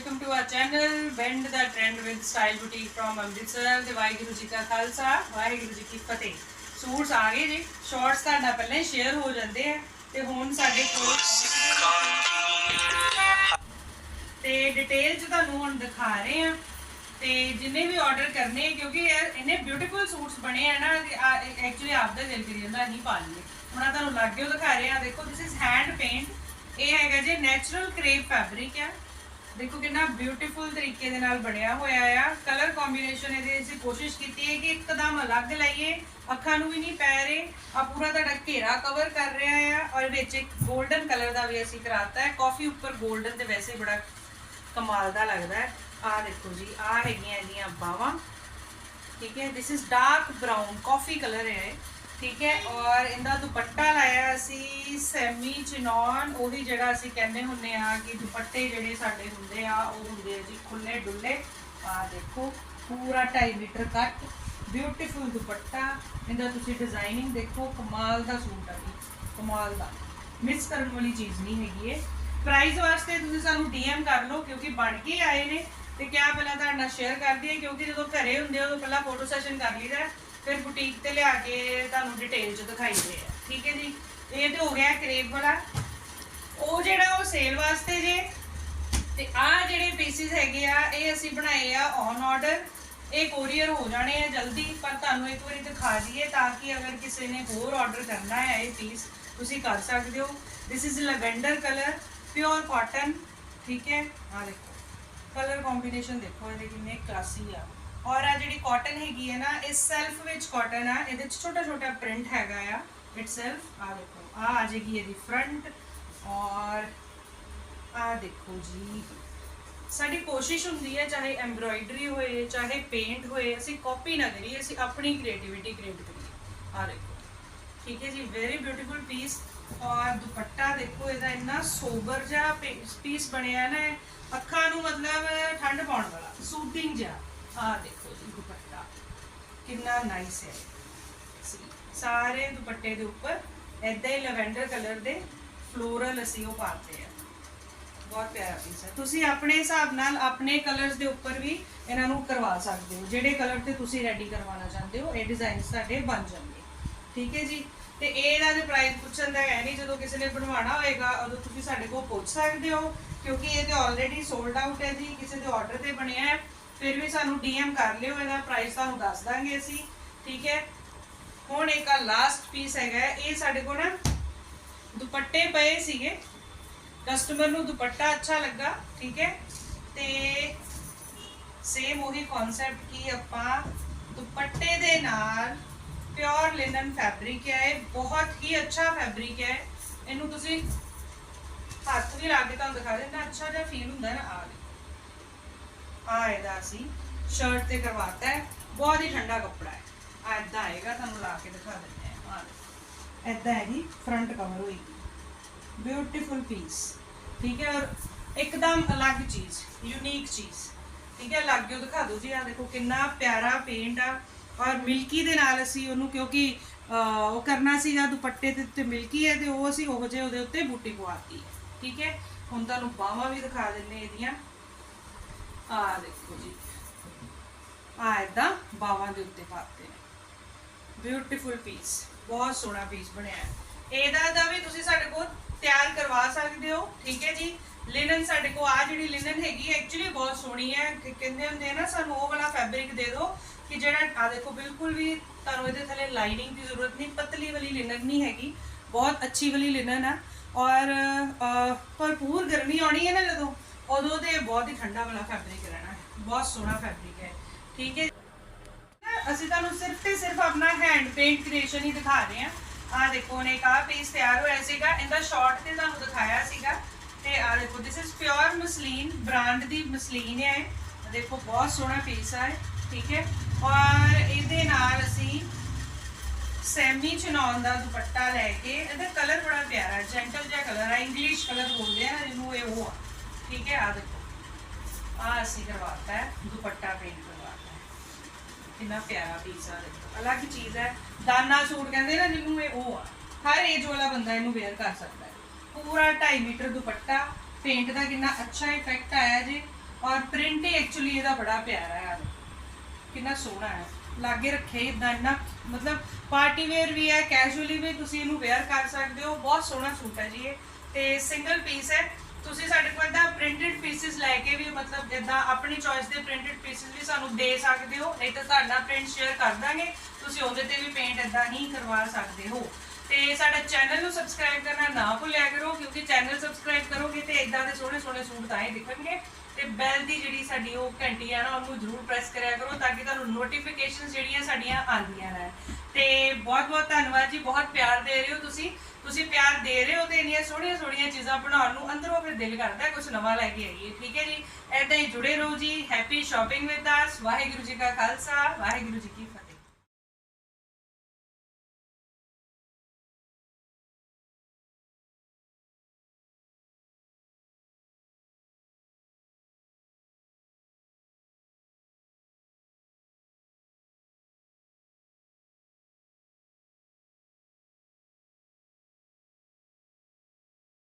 Welcome to our channel band the trend with style boutique firm Amritsar ਤੇ ਵਾਹਿਗੁਰੂ ਜੀ ਕਾ ਖਾਲਸਾ ਵਾਹਿਗੁਰੂ ਜੀ ਕੀ ਫਤਿਹ। Suits ਆ ਗਏ ਜੀ ਸ਼ਾਰਟਸ ਤੁਹਾਡਾ ਪਹਿਲਾਂ ਹੀ ਸ਼ੇਅਰ ਹੋ ਜਾਂਦੇ ਆ ਤੇ ਹੁਣ ਸਾਡੇ ਕੋਲ ਤੇ ਡਿਟੇਲ ਚ ਤੁਹਾਨੂੰ ਹੁਣ ਦਿਖਾ ਰਹੇ ਆ ਤੇ ਜਿੰਨੇ ਵੀ ਆਰਡਰ ਕਰਨੇ ਆ, ਕਿਉਂਕਿ ਇਹ ਇੰਨੇ ਬਿਊਟੀਫੁਲ ਸੂਟਸ ਬਣੇ ਆ ਨਾ ਕਿ ਐਕਚੁਅਲੀ ਆਪਦਾ ਦਿਲ ਕਰੀ ਜਾਂਦਾ ਨਹੀਂ ਪਾ ਲਈਏ। ਹੁਣ ਆਹ ਤੁਹਾਨੂੰ ਲੱਗੇ ਦਿਖਾ ਰਹੇ ਆ ਦੇਖੋ ਦਿਸ ਇਜ਼ ਹੈਂਡ ਪੇਂਟ ਇਹ ਹੈਗਾ ਜੀ ਨੈਚੁਰਲ ਕਰੇਪ ਫੈਬਰਿਕ ਆ। ਦੇਖੋ ਕਿੰਨਾ ਬਿਊਟੀਫੁਲ ਤਰੀਕੇ ਦੇ ਨਾਲ ਬਣਿਆ ਹੋਇਆ ਆ। ਕਲਰ ਕੰਬੀਨੇਸ਼ਨ ਇਹਦੇ ਅਸੀਂ ਕੋਸ਼ਿਸ਼ ਕੀਤੀ ਹੈ ਕਿ ਇੱਕਦਮ ਅਲੱਗ ਲਾਈਏ ਅੱਖਾਂ ਨੂੰ ਵੀ ਨਹੀਂ ਪੈ ਰਹੇ। ਆ ਪੂਰਾ ਤੁਹਾਡਾ ਘੇਰਾ ਕਵਰ ਕਰ ਰਿਹਾ ਆ ਔਰ ਵਿੱਚ ਇੱਕ 골ਡਨ ਕਲਰ ਦਾ ਵੀ ਅਸੀਂ ਕਰਾਤਾ ਹੈ। ਕਾਫੀ ਉੱਪਰ 골ਡਨ ਤੇ ਵੈਸੇ ਬੜਾ ਕਮਾਲ ਦਾ ਲੱਗਦਾ ਹੈ। ਆ ਦੇਖੋ ਜੀ ਆ ਹੈਗੀਆਂ ਇਹਦੀਆਂ ਬਾਵਾਂ ਠੀਕ ਹੈ this is dark brown coffee colour ਹੈ ਇਹ, ਠੀਕ ਹੈ, ਔਰ ਇਹਦਾ ਦੁਪੱਟਾ ਲਾਇਆ ਅਸੀਂ ਸੈਮੀ ਚਿਨੌਨ ਉਹੀ ਜਿਹੜਾ ਅਸੀਂ ਕਹਿੰਦੇ ਹੁੰਨੇ ਆ ਕਿ ਦੁਪੱਟੇ ਜਿਹੜੇ ਸਾਡੇ ਹੁੰਦੇ ਆ, ਉਹ ਹੁੰਦੇ ਆ ਜੀ ਖੁੱਲੇ ਡੁੱਲੇ। ਆ ਦੇਖੋ, ਪੂਰਾ 2.5 ਮੀਟਰ ਕੱਟ ਬਿਊਟੀਫੁਲ ਦੁਪੱਟਾ। ਇਹਦਾ ਤੁਸੀਂ ਡਿਜ਼ਾਈਨਿੰਗ ਦੇਖੋ, ਕਮਾਲ ਦਾ ਸੂਟ ਆ ਜੀ, ਕਮਾਲ ਦਾ। ਮਿਸ ਕਰਨ ਵਾਲੀ ਚੀਜ਼ ਨਹੀਂ ਹੈਗੀ ਇਹ। ਪ੍ਰਾਈਸ ਵਾਸਤੇ ਤੁਸੀਂ ਸਾਨੂੰ ਡੀਐਮ ਕਰ ਲਓ, ਕਿਉਂਕਿ ਬਣ ਕੇ ਆਏ ਨੇ। ਤੇ ਕਿਆ ਪਹਿਲਾਂ ਤੁਹਾਡੇ ਨਾਲ ਸ਼ੇਅਰ ਕਰਦੀ ਹੈ, ਕਿਉਂਕਿ ਜਦੋਂ ਘਰੇ ਹੁੰਦੇ ਹੋ ਉਦੋਂ ਪਹਿਲਾਂ ਫੋਟੋ ਸੈਸ਼ਨ ਕਰ ਲਈਦਾ। ਫਿਰ ਬੁਟੀਕ ਤੇ ਲਿਆ ਕੇ ਤੁਹਾਨੂੰ ਡਿਟੇਲ ਚ ਦਿਖਾਈਦੇ ਆ। ਠੀਕ ਹੈ ਜੀ? ਇਹ ਤੇ ਹੋ ਗਿਆ ਕਰੇਪ ਵਾਲਾ। ਉਹ ਜਿਹੜਾ ਉਹ ਸੇਲ ਵਾਸਤੇ ਜੇ, ਤੇ ਆ ਜਿਹੜੇ ਪੀਸਿਸ ਹੈਗੇ ਆ, ਇਹ ਅਸੀਂ ਬਣਾਏ ਆ ਔਨ ਆਰਡਰ ਇਹ ਕੋਰੀਅਰ ਹੋ ਜਾਣੇ ਆ ਜਲਦੀ, ਪਰ ਤੁਹਾਨੂੰ ਇੱਕ ਵਾਰੀ ਦਿਖਾ ਦਈਏ ਤਾਂ ਕਿ ਅਗਰ ਕਿਸੇ ਨੇ ਹੋਰ ਆਰਡਰ ਕਰਨਾ ਹੈ ਇਹ ਪੀਸ ਤੁਸੀਂ ਕਰ ਸਕਦੇ ਹੋ। This is lavender colour pure cotton ਠੀਕ ਹੈ? ਆ ਦੇਖੋ। ਕਲਰ ਕੰਬੀਨੇਸ਼ਨ ਦੇਖੋ, ਇਹਦੇ ਕਿੰਨੇ ਕਲਾਸੀ ਆ। ਔਰ ਆ ਜਿਹੜੀ ਕਾਟਨ ਹੈਗੀ ਹੈ ਨਾ, ਇਹ ਸੈਲਫ ਵਿੱਚ ਕਾਟਨ ਆ, ਇਹਦੇ ਚ ਛੋਟਾ ਛੋਟਾ ਪ੍ਰਿੰਟ ਹੈਗਾ ਆ ਇਟਸੈਲਫ ਆ ਦੇਖੋ, ਆ ਆ ਜਾਏਗੀ ਇਹਦੀ ਫਰੰਟ ਔਰ ਆ ਦੇਖੋ ਜੀ। ਸਾਡੀ ਕੋਸ਼ਿਸ਼ ਹੁੰਦੀ ਹੈ, ਚਾਹੇ ਐਮਬ੍ਰੋਇਡਰੀ ਹੋਏ, ਚਾਹੇ ਪੇਂਟ ਹੋਏ, ਅਸੀਂ ਕਾਪੀ ਨਾ ਕਰੀਏ, ਅਸੀਂ ਆਪਣੀ ਕ੍ਰੀਏਟੀਵਿਟੀ ਕ੍ਰੀਏਟ ਕਰੀਏ। ਆ ਦੇਖੋ, ਠੀਕ ਹੈ ਜੀ ਵੈਰੀ ਬਿਊਟੀਫੁਲ ਪੀਸ ਔਰ ਦੁਪੱਟਾ ਦੇਖੋ, ਇਹਦਾ ਇੰਨਾ ਸੋਬਰ ਜਿਹਾ ਪੀਸ ਬਣਿਆ ਨਾ ਅੱਖਾਂ ਨੂੰ ਮਤਲਬ ਠੰਡ ਪਾਉਣ ਵਾਲਾ ਸੂਥਿੰਗ ਜਿਹਾ। ਆ ਦੇਖੋ ਜੀ ਦੁਪੱਟਾ। ਕਿੰਨਾ ਨਾਈਸ ਹੈ। ਸੀ- ਸਾਰੇ ਦੁਪੱਟੇ ਦੇ ਉੱਪਰ ਏਦਾਂ ਹੀ ਲਵੈਂਡਰ ਕਲਰ ਦੇ ਫਲੋਰਲ ਅਸੀਂ ਉਹ ਪਾਤੇ ਆ। ਬਹੁਤ ਪਿਆਰਾ ਪੀਸ ਹੈ। ਤੁਸੀਂ ਆਪਣੇ ਹਿਸਾਬ ਨਾਲ ਆਪਣੇ ਕਲਰਸ ਦੇ ਉੱਪਰ ਵੀ ਇਹਨਾਂ ਨੂੰ ਕਰਵਾ ਸਕਦੇ ਹੋ। ਜਿਹੜੇ ਕਲਰ ਤੇ ਤੁਸੀਂ ਰੈਡੀ ਕਰਵਾਉਣਾ ਚਾਹੁੰਦੇ ਹੋ, ਇਹ ਡਿਜ਼ਾਈਨ ਸਾਡੇ ਬਣ ਜਾਣਗੇ। ਠੀਕ ਹੈ ਜੀ? ਤੇ ਇਹਦਾ ਦੇ ਪ੍ਰਾਈਸ ਪੁੱਛਣ ਦਾ ਹੈ ਨਹੀਂ, ਜਦੋਂ ਕਿਸੇ ਨੇ ਬਣਵਾਉਣਾ ਹੋਏਗਾ, ਉਦੋਂ ਤੁਸੀਂ ਸਾਡੇ ਕੋਲ ਪੁੱਛ ਸਕਦੇ ਹੋ, ਕਿਉਂਕਿ ਇਹ ਤੇ ਆਲਰੇਡੀ ਸੋਲਡ ਆਊਟ ਹੈ ਜੀ, ਕਿਸੇ ਦੇ ਆਰਡਰ ਤੇ ਬਣਿਆ ਹੈ। ਫਿਰ ਵੀ ਸਾਨੂੰ ਡੀਐਮ ਕਰ ਲਿਓ, ਇਹਦਾ ਪ੍ਰਾਈਸ ਤੁਹਾਨੂੰ ਦੱਸ ਦਾਂਗੇ ਅਸੀਂ, ਠੀਕ ਹੈ? ਹੁਣ ਇੱਕ ਆ ਲਾਸਟ ਪੀਸ ਹੈਗਾ, ਇਹ ਸਾਡੇ ਕੋਲ ਨਾ ਦੁਪੱਟੇ ਪਏ ਸੀਗੇ। ਕਸਟਮਰ ਨੂੰ ਦੁਪੱਟਾ ਅੱਛਾ ਲੱਗਾ, ਠੀਕ ਹੈ? ਤੇ ਸੇਮ ਉਹੀ ਕਨਸੈਪਟ ਕੀ ਆਪਾਂ ਦੁਪੱਟੇ ਦੇ ਨਾਲ ਪਿਓਰ ਲਿਨਨ ਫੈਬਰਿਕ ਹੈ, ਇਹ ਬਹੁਤ ਹੀ ਅੱਛਾ ਫੈਬਰਿਕ ਹੈ। ਇਹਨੂੰ ਤੁਸੀਂ ਹੱਥ ਵੀ ਲਾ ਕੇ ਤੁਹਾਨੂੰ ਦਿਖਾ ਦੇਣਾ ਅੱਛਾ ਜਿਹਾ ਫੀਲ ਹੁੰਦਾ ਨਾ, ਆ ਆ ਇਹਦਾ ਅਸੀਂ ਸ਼ਰਟ ਤੇ ਕਰਵਾਤਾ ਹੈ, ਬਹੁਤ ਹੀ ਠੰਡਾ ਕੱਪੜਾ ਹੈ। ਆ ਇਦਾਂ ਆਏਗਾ, ਤੁਹਾਨੂੰ ਲਾ ਕੇ ਦਿਖਾ ਦਿੰਦੇ ਆ ਆ ਦੇਖੋ। ਇਦਾਂ ਇਹਦੀ ਫਰੰਟ ਕਵਰ ਹੋਏਗੀ ਬਿਊਟੀਫੁਲ ਪੀਸ ਠੀਕ ਹੈ, ਔਰ ਇੱਕਦਮ ਅਲੱਗ ਚੀਜ਼ ਯੂਨੀਕ ਚੀਜ਼। ਠੀਕ ਹੈ, ਲੱਗ ਦਿਓ ਦਿਖਾ ਦਿਓ ਜੀ ਆ ਦੇਖੋ ਕਿੰਨਾ ਪਿਆਰਾ ਪੇਂਟ ਆ। ਔਰ ਮਿਲਕੀ ਦੇ ਨਾਲ ਅਸੀਂ ਉਹਨੂੰ, ਕਿਉਂਕਿ ਉਹ ਕਰਨਾ ਸੀਗਾ, ਦੁਪੱਟੇ ਦੇ ਉੱਤੇ ਮਿਲਕੀ ਹੈ, ਤੇ ਉਹ ਅਸੀਂ ਉਹ ਜਿਹੇ ਉਹਦੇ ਉੱਤੇ ਬੂਟੀ ਪਵਾਤੀ ਹੈ। ਠੀਕ ਹੈ, ਹੁਣ ਤੁਹਾਨੂੰ ਬਾਹਾਂ ਵੀ ਦਿਖਾ ਦਿੰਨੇ ਇਹਦੀਆਂ। ਆ ਦੇਖੋ ਜੀ। ਆ ਇਦਾਂ ਬਾਹਾਂ ਦੇ ਉੱਤੇ ਪਾਤੇ ਨੇ। ਬਿਊਟੀਫੁਲ ਪੀਸ ਬਹੁਤ ਸੋਹਣਾ ਪੀਸ ਬਣਿਆ ਹੈ। ਇਹਦਾ ਦਾ ਵੀ ਤੁਸੀਂ ਸਾਡੇ ਕੋਲ ਤਿਆਰ ਕਰਵਾ ਸਕਦੇ ਹੋ, ਠੀਕ ਹੈ ਜੀ। ਲਿਨਨ ਸਾਡੇ ਕੋਲ ਆ ਜਿਹੜੀ ਲਿਨਨ ਹੈਗੀ ਐਕਚੁਅਲੀ ਬਹੁਤ ਸੋਹਣੀ ਹੈ। ਕਹਿੰਦੇ ਹੁੰਦੇ ਆ ਨਾ, ਸਾਨੂੰ ਉਹ ਵਾਲਾ ਫੈਬਰਿਕ ਦੇ ਦਿਓ ਕਿ ਜਿਹੜਾ ਆ ਦੇਖੋ, ਬਿਲਕੁਲ ਵੀ ਤੁਹਾਨੂੰ ਇਹਦੇ ਥੱਲੇ ਲਾਈਨਿੰਗ ਦੀ ਜ਼ਰੂਰਤ ਨਹੀਂ, ਪਤਲੀ ਵਾਲੀ ਲਿਨਨ ਨਹੀਂ ਹੈਗੀ। ਬਹੁਤ ਅੱਛੀ ਵਾਲੀ ਲਿਨਨ ਆ। ਔਰ ਭਰਪੂਰ ਗਰਮੀ ਆਉਣੀ ਹੈ ਨਾ ਜਦੋਂ ਉਦੋਂ ਤੇ ਬਹੁਤ ਹੀ ਠੰਡਾ ਵਾਲਾ ਫੈਬਰਿਕ ਰਹਿਣਾ ਬਹੁਤ ਸੋਹਣਾ ਫੈਬਰਿਕ ਹੈ, ਠੀਕ ਹੈ ਅਸੀਂ ਤੁਹਾਨੂੰ ਸਿਰਫ ਤੇ ਸਿਰਫ ਆਪਣਾ ਹੈਂਡ ਪੇਂਟ ਕ੍ਰੀਏਸ਼ਨ ਹੀ ਦਿਖਾ ਰਹੇ ਹਾਂ। ਆ ਦੇਖੋ ਨੇ ਕਾ ਪੀਸ ਤਿਆਰ ਹੋਇਆ ਸੀਗਾ, ਇਹਦਾ ਸ਼ਾਰਟ ਤੇ ਤੁਹਾਨੂੰ ਦਿਖਾਇਆ ਸੀਗਾ। ਤੇ ਆ ਦੇਖੋ this is pure muslin brand the muslin ਹੈ ਦੇਖੋ, ਬਹੁਤ ਸੋਹਣਾ ਪੀਸ ਹੈ ਠੀਕ ਹੈ। ਔਰ ਇਹਦੇ ਨਾਲ ਅਸੀਂ ਸੈਮੀ ਚਨੌਨ ਦਾ ਦੁਪੱਟਾ ਲੈ ਕੇ, ਇਹਦਾ ਕਲਰ ਬੜਾ ਪਿਆਰਾ ਜੈਂਟਲ ਜਿਹਾ ਕਲਰ ਹੈ ਇੰਗਲਿਸ਼ ਕਲਰ ਬੋਲਦੇ ਆ ਨਾ ਜਿਹਨੂੰ ਇਹ ਉਹ ਆ। ਠੀਕ ਹੈ ਆ ਦੇਖੋ। ਆ ਅਸੀਂ ਕਰਵਾਤਾ ਹੈ, ਦੁਪੱਟਾ ਪੇਂਟ ਕਰਵਾਤਾ ਹੈ। ਕਿੰਨਾ ਪਿਆਰਾ ਪੀਸ ਆ, ਦੇਖੋ। ਅਲੱਗ ਚੀਜ਼ ਹੈ। ਦਾਨਾ ਸੂਟ ਕਹਿੰਦੇ ਨਾ ਜਿਹਨੂੰ ਇਹ ਉਹ ਆ। ਹਰ ਏਜ ਵਾਲਾ ਬੰਦਾ ਇਹਨੂੰ ਵੇਅਰ ਕਰ ਸਕਦਾ ਹੈ। ਪੂਰਾ 2.5 ਮੀਟਰ ਦੁਪੱਟਾ ਪੇਂਟ ਦਾ ਕਿੰਨਾ ਅੱਛਾ ਇਫੈਕਟ ਆਇਆ ਜੀ। ਔਰ ਪ੍ਰਿੰਟ ਹੀ ਐਕਚੁਅਲੀ ਇਹਦਾ ਬੜਾ ਪਿਆਰਾ ਹੈ ਕਿੰਨਾ ਸੋਹਣਾ ਹੈ। ਲਾਗੇ ਰੱਖੇ ਇਦਾਂ ਇੰਨਾ, ਮਤਲਬ ਪਾਰਟੀ ਵੇਅਰ ਵੀ ਹੈ ਕੈਜੂਅਲੀ ਵੀ ਤੁਸੀਂ ਇਹਨੂੰ ਵੇਅਰ ਕਰ ਸਕਦੇ ਹੋ। ਬਹੁਤ ਸੋਹਣਾ ਸੂਟ ਹੈ ਜੀ ਇਹ। ਤੇ ਸਿੰਗਲ ਪੀਸ ਹੈ। ਤੁਸੀਂ ਸਾਡੇ ਕੋਲ ਇਦਾਂ ਪ੍ਰਿੰਟਡ ਪੀਸਿਸ ਲੈ ਕੇ ਵੀ ਮਤਲਬ ਇਦਾਂ ਆਪਣੀ ਚੋਇਸ ਦੇ ਪ੍ਰਿੰਟਡ ਪੀਸਿਸ ਵੀ ਸਾਨੂੰ ਦੇ ਸਕਦੇ ਹੋ, ਨਹੀਂ ਤਾਂ ਤੁਹਾਡਾ ਪ੍ਰਿੰਟ ਸ਼ੇਅਰ ਕਰ ਦਾਂਗੇ, ਤੁਸੀਂ ਉਹਦੇ ਤੇ ਵੀ ਪੇਂਟ ਇਦਾਂ ਹੀ ਕਰਵਾ ਸਕਦੇ ਹੋ। ਤੇ ਸਾਡਾ ਚੈਨਲ ਨੂੰ ਸਬਸਕ੍ਰਾਈਬ ਕਰਨਾ ਨਾ ਭੁੱਲਿਆ ਕਰੋ, ਕਿਉਂਕਿ ਚੈਨਲ ਸਬਸਕ੍ਰਾਈਬ ਕਰੋਗੇ ਤੇ ਇਦਾਂ ਦੇ ਸੋਹਣੇ ਸੋਹਣੇ ਸੂਟ ਤਾਂ ਹੀ ਦਿਖਣਗੇ। ਤੇ ਬੈਲ ਦੀ ਜਿਹੜੀ ਸਾਡੀ ਉਹ ਘੰਟੀ ਆ ਨਾ, ਉਹਨੂੰ ਜ਼ਰੂਰ ਪ੍ਰੈਸ ਕਰਿਆ ਕਰੋ ਤਾਂ ਕਿ ਤੁਹਾਨੂੰ ਨੋਟੀਫਿਕੇਸ਼ਨਸ ਜਿਹੜੀਆਂ ਸਾਡੀਆਂ ਆਉਂਦੀਆਂ ਰਹਿਣ। ਤੇ ਬਹੁਤ ਬਹੁਤ ਧੰਨਵਾਦ ਜੀ, ਬਹੁਤ ਪਿਆਰ ਦੇ ਰਹੇ ਹੋ ਤੁਸੀਂ। ਤੁਸੀਂ ਪਿਆਰ ਦੇ ਰਹੇ ਹੋ ਤੇ ਇੰਨੀਆਂ ਸੋਹਣੀਆਂ ਸੋਹਣੀਆਂ ਚੀਜ਼ਾਂ ਬਣਾਉਣ ਨੂੰ ਅੰਦਰੋਂ ਫਿਰ ਦਿਲ ਕਰਦਾ ਕੁਝ ਨਵਾਂ ਲੈ ਕੇ ਆਈਏ, ਠੀਕ ਹੈ ਜੀ? ਐਦਾਂ ਹੀ ਜੁੜੇ ਰਹੋ ਜੀ happy shopping with us Waheguru ji ਕਾ ਖਾਲਸਾ, ਵਾਹਿਗੁਰੂ ਜੀ ਕੀ ਫਤਿਹ।